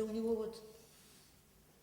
Это у него вот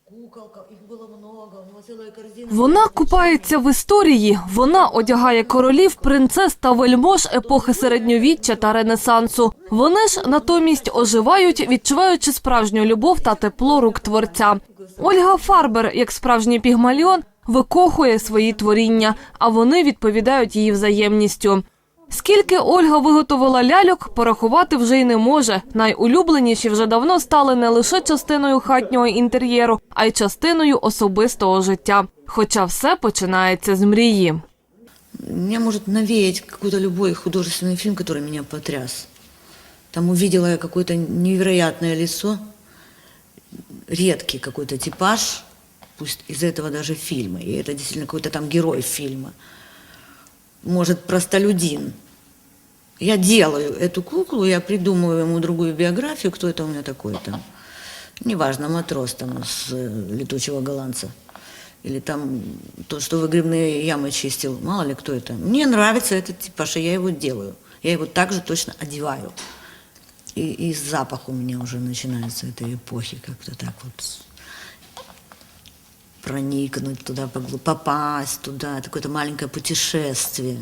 куколка, их было много, у него целая корзина. Вона купається в історії. Вона одягає королів, принцес та вельмож епохи середньовіччя та ренесансу. Вони ж натомість оживають, відчуваючи справжню любов та тепло рук творця. Ольга Фарбер, як справжній пігмаліон, викохує свої творіння, а вони відповідають її взаємністю. Скільки Ольга виготовила ляльок, порахувати вже й не може. Найулюбленіші вже давно стали не лише частиною хатнього інтер'єру, а й частиною особистого життя. Хоча все починається з мрії. Меня может навеять какой-то любой художественный фильм, который меня потряс. Там увидела я какое-то невероятное лицо, редкий какой-то типаж, пусть из этого даже фильма, и это действительно какой-то там герой фильма. Может, простолюдин. Я делаю эту куклу, я придумываю ему другую биографию, кто это у меня такой там. Неважно, матрос там с э, летучего голландца. Или там то, что выгребные ямы чистил. Мало ли кто это. Мне нравится этот типаж, и я его делаю. Я его также точно одеваю. И, и запах у меня уже начинается этой эпохи, как-то так вот проникнуть туда, поглу- попасть туда, какое-то маленькое путешествие.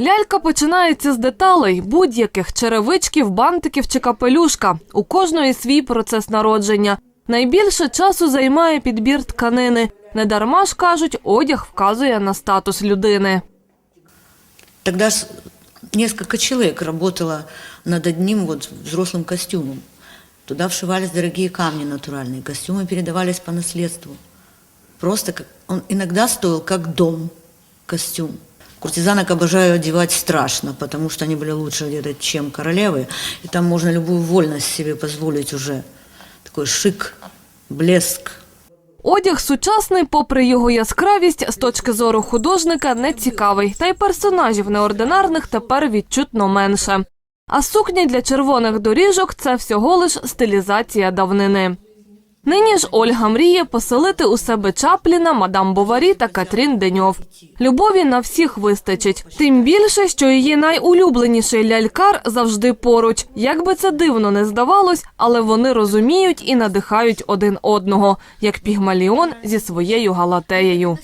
Лялька починається з деталей будь-яких черевичків, бантиків чи капелюшка. У кожної свій процес народження. Найбільше часу займає підбір тканини. Недарма ж кажуть, одяг вказує на статус людини. Тогда с- несколько человек работало над одним вот взрослым костюмом. Туда вшивались дорогие камни натуральные, костюмы передавались по наследству. Просто как, он иногда стоил как дом костюм. Куртизанок обожаю одевать страшно, потому что они были лучше одеты, чем королевы. И там можно любую вольность себе позволить уже. Такой шик, блеск. Одяг сучасний, попри його яскравість, з точки зору художника, не цікавий. Та й персонажів неординарних тепер відчутно менше. А сукні для червоних доріжок це всього лиш стилізація давнини. Нині ж Ольга мріє поселити у себе Чапліна, мадам Боварі та Катрін Деньов. Любові на всіх вистачить. Тим більше, що її найулюбленіший лялькар завжди поруч. Як би це дивно не здавалось, але вони розуміють і надихають один одного, як Пігмаліон зі своєю Галатеєю.